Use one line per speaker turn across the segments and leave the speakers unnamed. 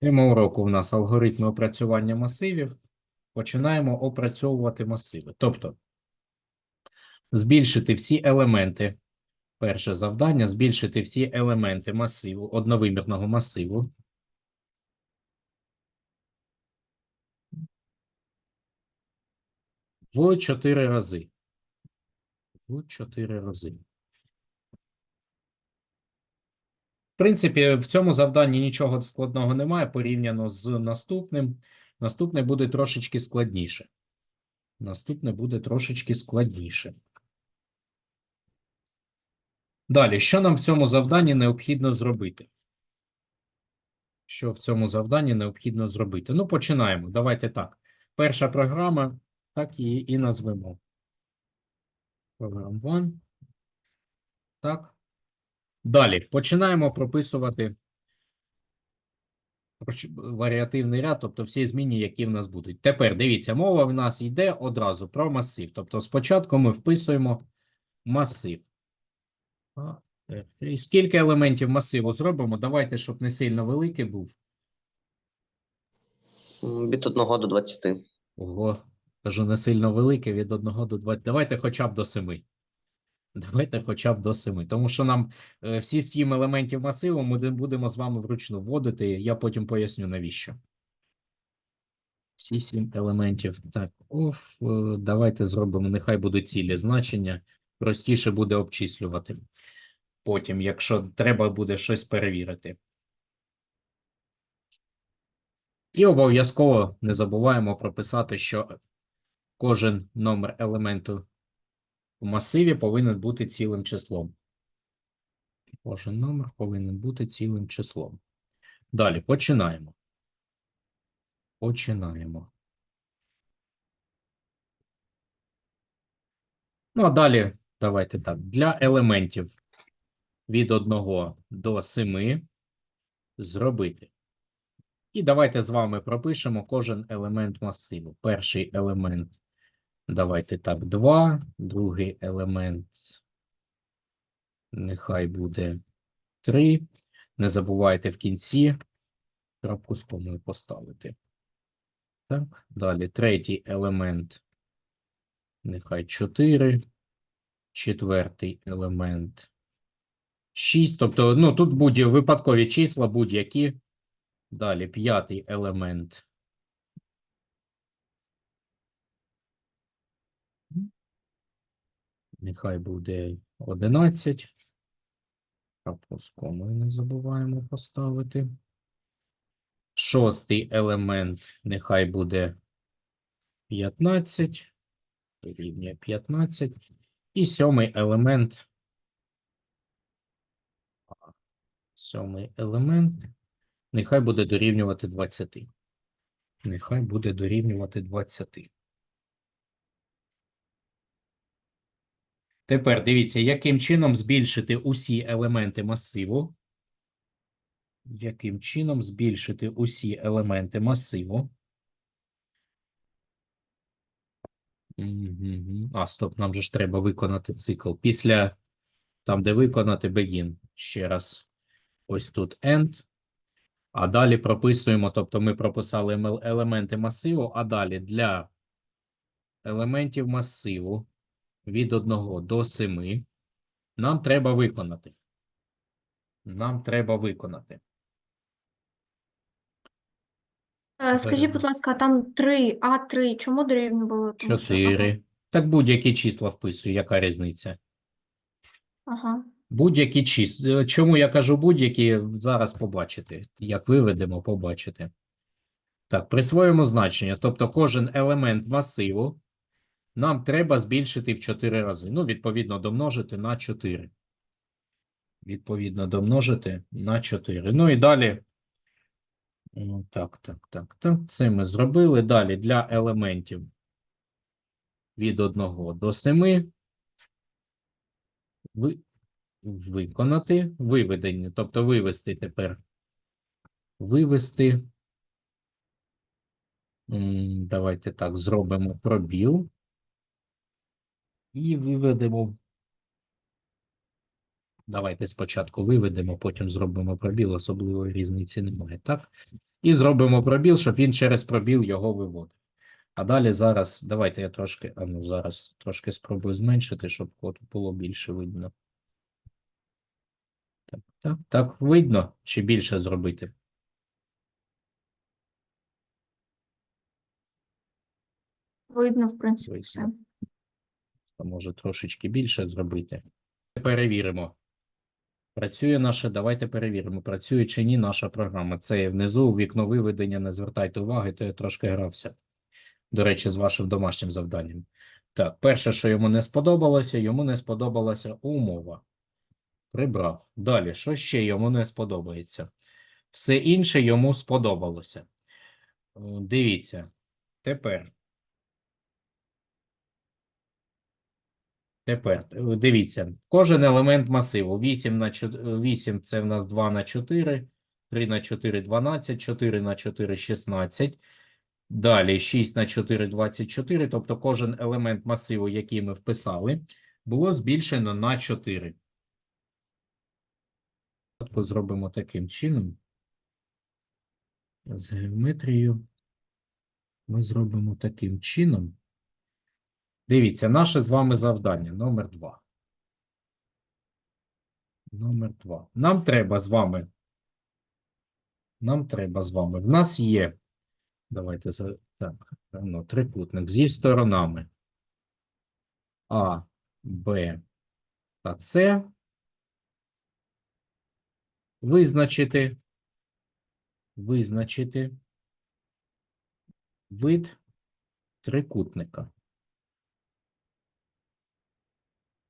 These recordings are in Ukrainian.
Тема уроку у нас алгоритми опрацювання масивів. Починаємо опрацьовувати масиви. Тобто, збільшити всі елементи. Перше завдання збільшити всі елементи масиву, одновимірного масиву. В 4 рази. В 4 рази. В принципі, в цьому завданні нічого складного немає порівняно з наступним. Наступне буде трошечки складніше. Наступне буде трошечки складніше. Далі, що нам в цьому завданні необхідно зробити? Що в цьому завданні необхідно зробити? Ну, починаємо. Давайте так. Перша програма, так її і назвемо. Program 1. Так. Далі починаємо прописувати варіативний ряд, тобто всі зміни, які в нас будуть. Тепер дивіться, мова в нас йде одразу про масив. Тобто спочатку ми вписуємо масив. І скільки елементів масиву зробимо? Давайте, щоб не сильно великий був.
Від 1 до 20.
Ого, кажу, не сильно великий, від 1 до 20. Давайте хоча б до 7. Давайте хоча б до 7. Тому що нам е, всі 7 елементів масиву ми будемо з вами вручну вводити. Я потім поясню, навіщо. Всі 7 елементів. Так, оф, е, давайте зробимо, нехай будуть цілі значення. Простіше буде обчислювати. Потім, якщо треба буде щось перевірити. І обов'язково не забуваємо прописати, що кожен номер елементу в масиві повинен бути цілим числом. Кожен номер повинен бути цілим числом. Далі починаємо. Починаємо. Ну, а далі давайте так. Для елементів від 1 до 7 зробити. І давайте з вами пропишемо кожен елемент масиву. Перший елемент, давайте так, 2, другий елемент, нехай буде 3. Не забувайте в кінці крапку з комою поставити. Так, далі третій елемент, нехай 4, четвертий елемент 6. Тобто, ну, тут будь випадкові числа, будь-які. Далі п'ятий елемент. Нехай буде 11. Крапку з не забуваємо поставити. Шостий елемент нехай буде 15. Рівня 15. І сьомий елемент. Сьомий елемент. Нехай буде дорівнювати 20. Нехай буде дорівнювати 20. Тепер дивіться, яким чином збільшити усі елементи масиву. Яким чином збільшити усі елементи масиву. А, стоп, нам же ж треба виконати цикл. Після там, де виконати begin. Ще раз. Ось тут end. А далі прописуємо, тобто ми прописали елементи масиву, а далі для елементів масиву від 1 до 7 нам треба виконати. Нам треба виконати.
Е, Скажіть, будь ласка, там 3, А3, чому дорівнювало? Тому що- ага,
4. Так будь-які числа вписую, яка різниця?
Ага.
Будь-які числа. Чому я кажу будь-які, зараз побачите. Як виведемо, побачите. Так, присвоїмо значення. Тобто кожен елемент масиву нам треба збільшити в 4 рази. Ну, відповідно, домножити на 4. Відповідно, домножити на 4. Ну і далі. Ну, так, так, так, так. Це ми зробили. Далі для елементів від 1 до 7 ви, виконати виведення, тобто вивести тепер. Вивести. Давайте так, зробимо пробіл. І виведемо Давайте спочатку виведемо, потім зробимо пробіл, особливої різниці немає, так? І зробимо пробіл, щоб він через пробіл його виводив. А далі зараз, давайте я трошки, а ну зараз трошки спробую зменшити, щоб код було більше видно. Так, так, так, видно, чи більше зробити?
Видно, в принципі, все.
Може трошечки більше зробити. Перевіримо. Працює наша, давайте перевіримо, працює чи ні наша програма. Це є внизу вікно виведення, не звертайте уваги, то я трошки грався. До речі, з вашим домашнім завданням. Так, перше, що йому не сподобалося, йому не сподобалася умова. Прибрав. Далі, що ще йому не сподобається? Все інше йому сподобалося. Дивіться. Тепер. Тепер е, дивіться, кожен елемент масиву 8 на 4, 8 це в нас 2 на 4, 3 на 4 12, 4 на 4 16. Далі 6 на 4 24, тобто кожен елемент масиву, який ми вписали, було збільшено на 4. Тобто Зробимо таким чином. З геометрією ми зробимо таким чином. Дивіться, наше з вами завдання номер 2. Номер 2. Нам треба з вами. Нам треба з вами. В нас є. Давайте так, ну, трикутник зі сторонами А, Б та С. Визначити. Визначити вид трикутника.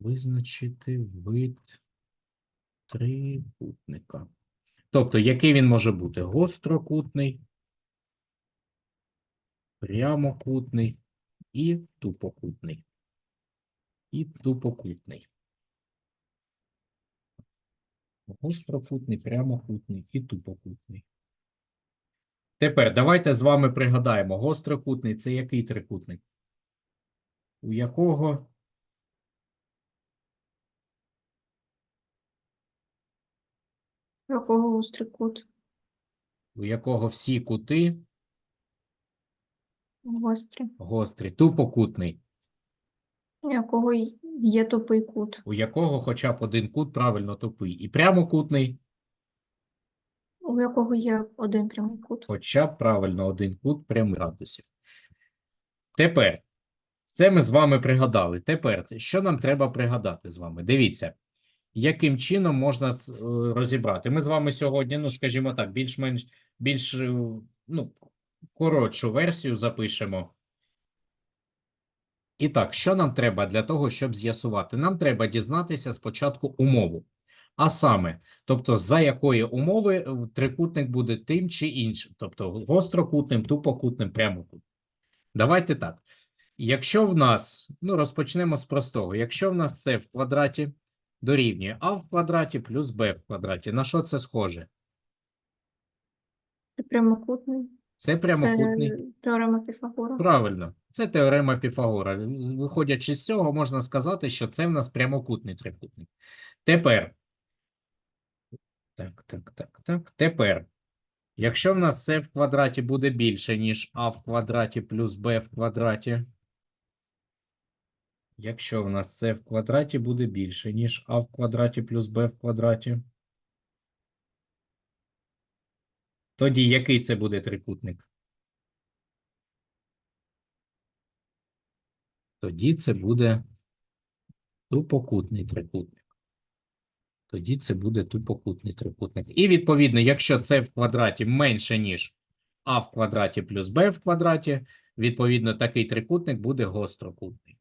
Визначити вид трикутника. Тобто, який він може бути? Гострокутний, прямокутний і тупокутний. І тупокутний. Гострокутний, прямокутний і тупокутний. Тепер давайте з вами пригадаємо. Гострокутний це який трикутник? У якого
Якого гострий кут?
у якого всі кути
Гострий.
гострі, тупокутний,
У якого й- є тупий кут.
у якого хоча б один кут правильно тупий, і прямокутний,
У якого є один прямий кут.
хоча б правильно один кут прямих градусів. Тепер, це ми з вами пригадали. Тепер, що нам треба пригадати з вами? Дивіться, яким чином можна е, розібрати. Ми з вами сьогодні, ну, скажімо так, більш-менш більш, е, ну, коротшу версію запишемо. І так, що нам треба для того, щоб з'ясувати? Нам треба дізнатися спочатку умову. А саме, тобто, за якої умови е, трикутник буде тим чи іншим, тобто гострокутним, тупокутним, прямокутним. Давайте так. Якщо в нас, ну розпочнемо з простого. Якщо в нас це в квадраті дорівнює а в квадраті плюс b в квадраті, на що це схоже?
Це прямокутний.
Це прямокутний.
Це теорема Піфагора.
Правильно, це теорема Піфагора. Виходячи з цього, можна сказати, що це в нас прямокутний трикутник. Тепер. Так, так, так, так. Тепер. Якщо в нас це в квадраті буде більше, ніж а в квадраті плюс b в квадраті. Якщо в нас це в квадраті буде більше, ніж а в квадраті плюс b в квадраті. Тоді який це буде трикутник? Тоді це буде тупокутний трикутник. Тоді це буде тупокутний трикутник. І відповідно, якщо це в квадраті менше, ніж а в квадраті плюс b в квадраті, відповідно, такий трикутник буде гострокутний.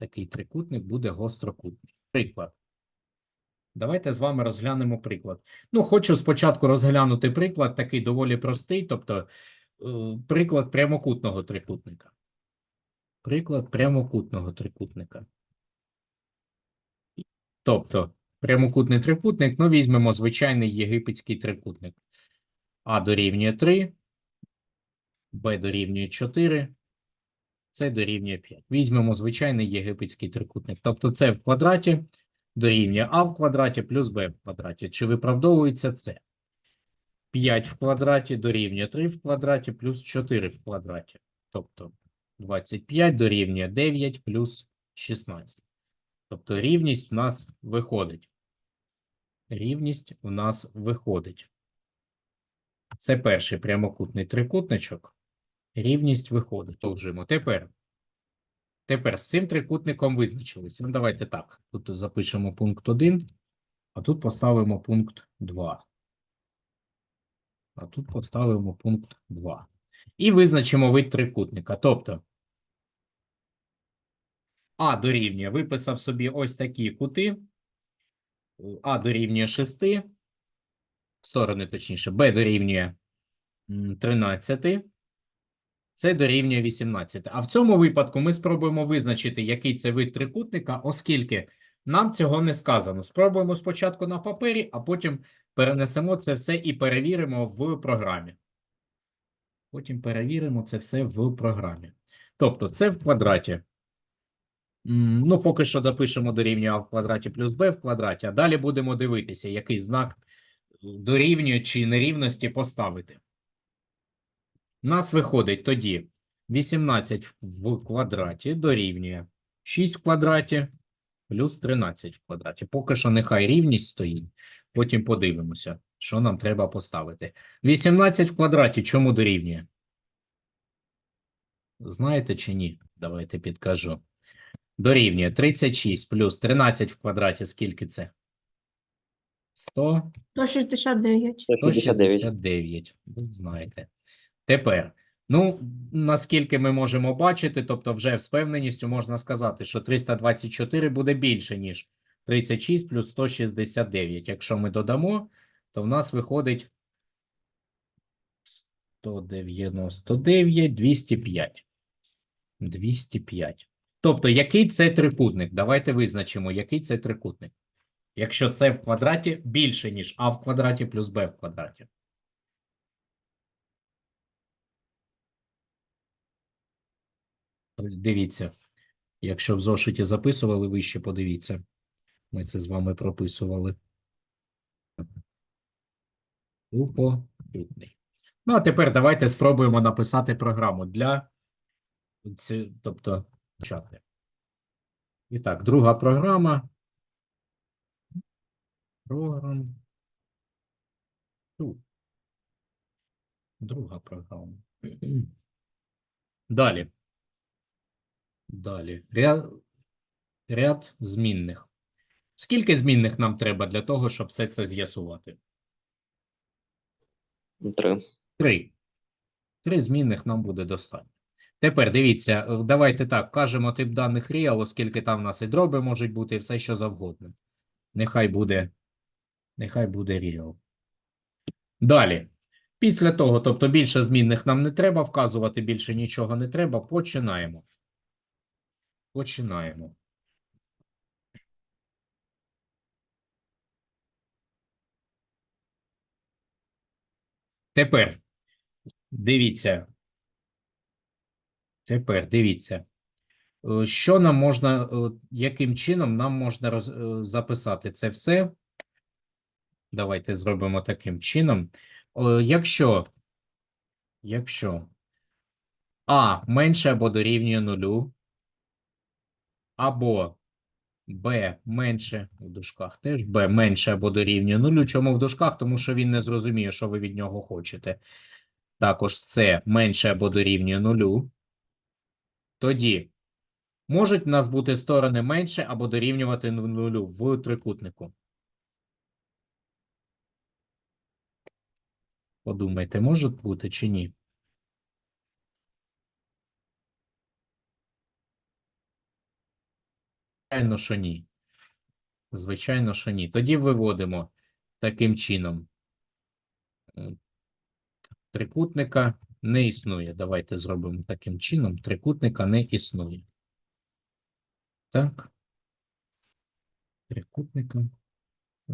Такий трикутник буде гострокутний. Приклад. Давайте з вами розглянемо приклад. Ну, хочу спочатку розглянути приклад, такий доволі простий, тобто е, приклад прямокутного трикутника. Приклад прямокутного трикутника. Тобто, прямокутний трикутник, ну, візьмемо звичайний єгипетський трикутник. А дорівнює 3, Б дорівнює 4, С дорівнює 5. Візьмемо звичайний єгипетський трикутник. Тобто це в квадраті дорівнює а в квадраті плюс b в квадраті. Чи виправдовується це? 5 в квадраті дорівнює 3 в квадраті плюс 4 в квадраті. Тобто 25 дорівнює 9 плюс 16. Тобто рівність в нас виходить. Рівність в нас виходить. Це перший прямокутний трикутничок. Рівність виходить. Продовжуємо. Тепер. Тепер з цим трикутником визначилися. Ну, давайте так. Тут запишемо пункт 1, а тут поставимо пункт 2. А тут поставимо пункт 2. І визначимо вид трикутника. Тобто А дорівнює, виписав собі ось такі кути. А дорівнює 6, сторони точніше, Б дорівнює 13, С дорівнює 18. А в цьому випадку ми спробуємо визначити, який це вид трикутника, оскільки нам цього не сказано. Спробуємо спочатку на папері, а потім перенесемо це все і перевіримо в програмі. Потім перевіримо це все в програмі. Тобто це в квадраті. Ну, поки що допишемо дорівнює а в квадраті плюс b в квадраті, а далі будемо дивитися, який знак дорівнює чи нерівності поставити. У нас виходить тоді 18 в- в квадраті дорівнює 6 в квадраті плюс 13 в квадраті. Поки що нехай рівність стоїть, потім подивимося, що нам треба поставити. 18 в квадраті чому дорівнює? Знаєте чи ні? Давайте підкажу. Дорівнює 36 плюс 13 в квадраті. Скільки це? 100,
169.
169.
169. Знаєте. Тепер, ну, наскільки ми можемо бачити, тобто вже з певненістю можна сказати, що 324 буде більше, ніж 36 плюс 169. Якщо ми додамо, то в нас виходить 199, 205. 205. Тобто, який це трикутник? Давайте визначимо, який це трикутник. Якщо це в квадраті більше, ніж а в квадраті плюс b в квадраті. Дивіться, якщо в зошиті записували, ви ще подивіться. Ми це з вами прописували. Трикутник. Ну, а тепер давайте спробуємо написати програму для тобто почати. І так, друга програма. Програм. Друга програма. Далі. Далі. Ряд, ряд змінних. Скільки змінних нам треба для того, щоб все це з'ясувати?
Три.
Три. Три змінних нам буде достатньо. Тепер дивіться, е, давайте так, кажемо тип даних real, оскільки там в нас і дроби можуть бути, і все що завгодно. Нехай буде, нехай буде real. Далі. Після того, тобто більше змінних нам не треба вказувати, більше нічого не треба, починаємо. Починаємо. Тепер дивіться. Тепер дивіться. Е, Що нам можна, е, яким чином нам можна роз, е, записати це все? Давайте зробимо таким чином. Якщо, якщо А менше або дорівнює нулю, або Б менше в дужках теж Б менше або дорівнює нулю. Чому в дужках? Тому що він не зрозуміє, що ви від нього хочете. Також С менше або дорівнює нулю. Тоді можуть в нас бути сторони менше або дорівнювати ну- нулю в трикутнику. Подумайте, можуть бути чи ні? Звичайно, що ні. Звичайно, що ні. Тоді виводимо таким чином. Трикутника не існує. Давайте зробимо таким чином. Трикутника не існує. Так. Трикутника.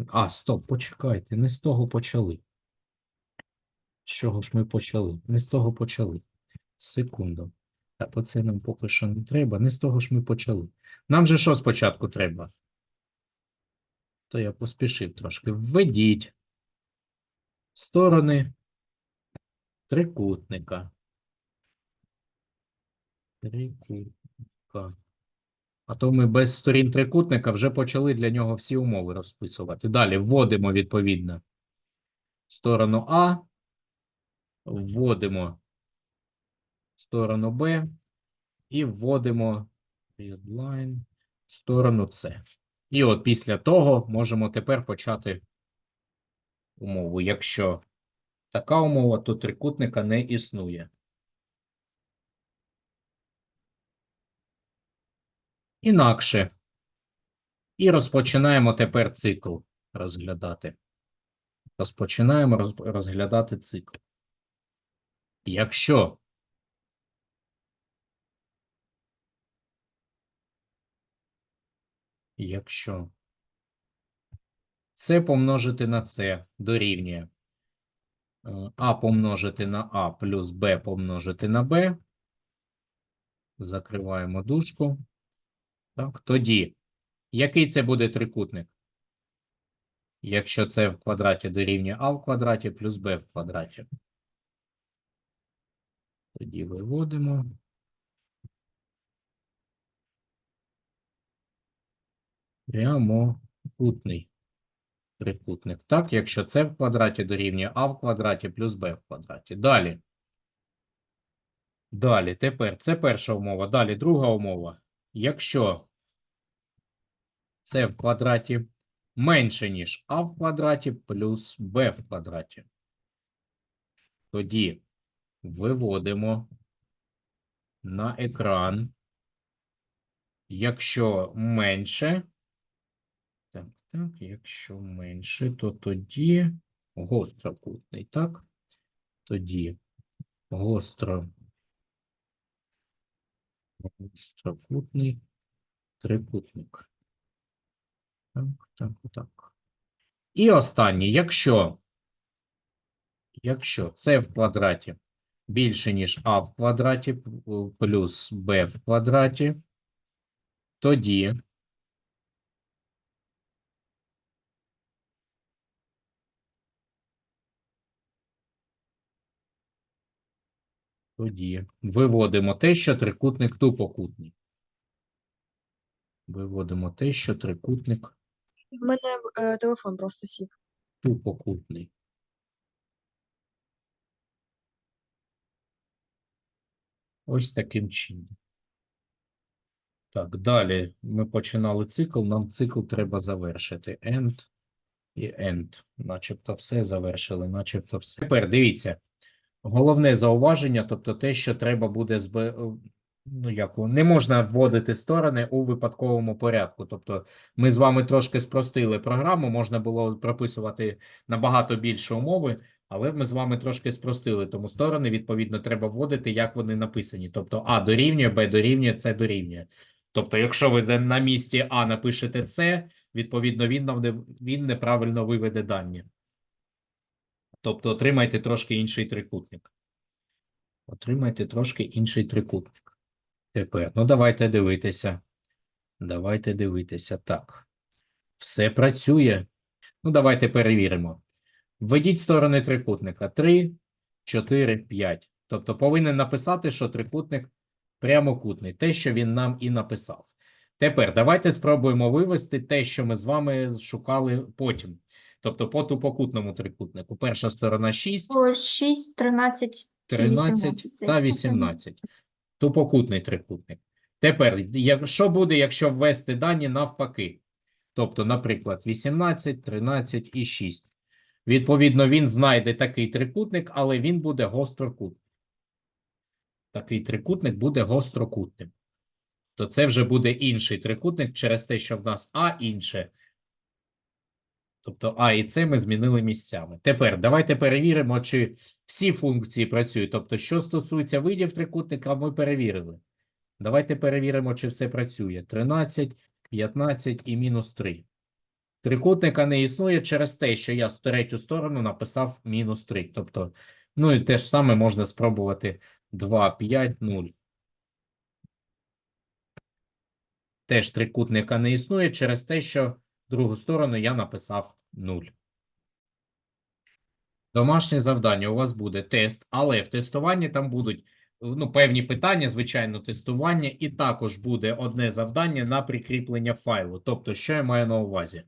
А, стоп, почекайте. Не з того почали. З чого ж ми почали? Не з того почали. Секунду. Так, оце нам поки що не треба. Не з того ж ми почали. Нам же що спочатку треба? То я поспішив трошки. Введіть сторони трикутника. Трикутника. А то ми без сторін трикутника вже почали для нього всі умови розписувати. Далі вводимо відповідно сторону А, вводимо сторону Б і вводимо headline сторону С. І от після того можемо тепер почати умову. Якщо така умова, то трикутника не існує. Інакше. І розпочинаємо тепер цикл розглядати. Розпочинаємо розглядати цикл. Якщо якщо це помножити на це дорівнює е, А помножити на А плюс Б помножити на Б. Закриваємо дужку. Так, тоді, який це буде трикутник? Якщо це в квадраті дорівнює А в квадраті плюс Б в квадраті. Тоді виводимо. Прямокутний трикутник. Так, якщо це в квадраті дорівнює А в квадраті плюс Б в квадраті. Далі. Далі, тепер це перша умова. Далі друга умова. Якщо це в квадраті менше, ніж А в квадраті плюс Б в квадраті. Тоді виводимо на екран. Якщо менше, так, якщо менше, то тоді гострокутний, так? Тоді гостро гострокутний трикутник. Так, так, так. І останнє, якщо, якщо це в квадраті більше, ніж а в квадраті плюс b в квадраті, тоді тоді виводимо те, що трикутник тупокутний. Виводимо те, що трикутник
У мене е, телефон просто сів.
тупокутний. Ось таким чином. Так, далі ми починали цикл, нам цикл треба завершити. End і end. Начебто все завершили, начебто все. Тепер дивіться. Головне зауваження, тобто те, що треба буде збе... ну, як, не можна вводити сторони у випадковому порядку. Тобто ми з вами трошки спростили програму, можна було прописувати набагато більше умови, але ми з вами трошки спростили, тому сторони, відповідно, треба вводити, як вони написані. Тобто А дорівнює, Б дорівнює, С дорівнює. Тобто, якщо ви на місці А напишете С, відповідно, він, він неправильно виведе дані. Тобто отримайте трошки інший трикутник. Отримайте трошки інший трикутник. Тепер, ну давайте дивитися. Давайте дивитися. Так. Все працює. Ну, давайте перевіримо. Введіть сторони трикутника 3, 4, 5. Тобто повинен написати, що трикутник прямокутний. Те, що він нам і написав. Тепер давайте спробуємо вивести те, що ми з вами шукали потім. Тобто по тупокутному трикутнику. Перша сторона 6,
6, 13.
13 та 18. Тупокутний трикутник. Тепер, що буде, якщо ввести дані навпаки? Тобто, наприклад, 18, 13 і 6. Відповідно, він знайде такий трикутник, але він буде гострокутний. Такий трикутник буде гострокутним. То це вже буде інший трикутник через те, що в нас А інше. Тобто А і С ми змінили місцями. Тепер давайте перевіримо, чи всі функції працюють. Тобто, що стосується видів трикутника, ми перевірили. Давайте перевіримо, чи все працює. 13, 15 і мінус 3. Трикутника не існує через те, що я з третю сторону написав мінус 3. Тобто, ну і те ж саме можна спробувати 2, 5, 0. Теж трикутника не існує через те, що другу сторону я написав 0. Домашнє завдання у вас буде тест, але в тестуванні там будуть ну, певні питання, звичайно, тестування, і також буде одне завдання на прикріплення файлу. Тобто, що я маю на увазі?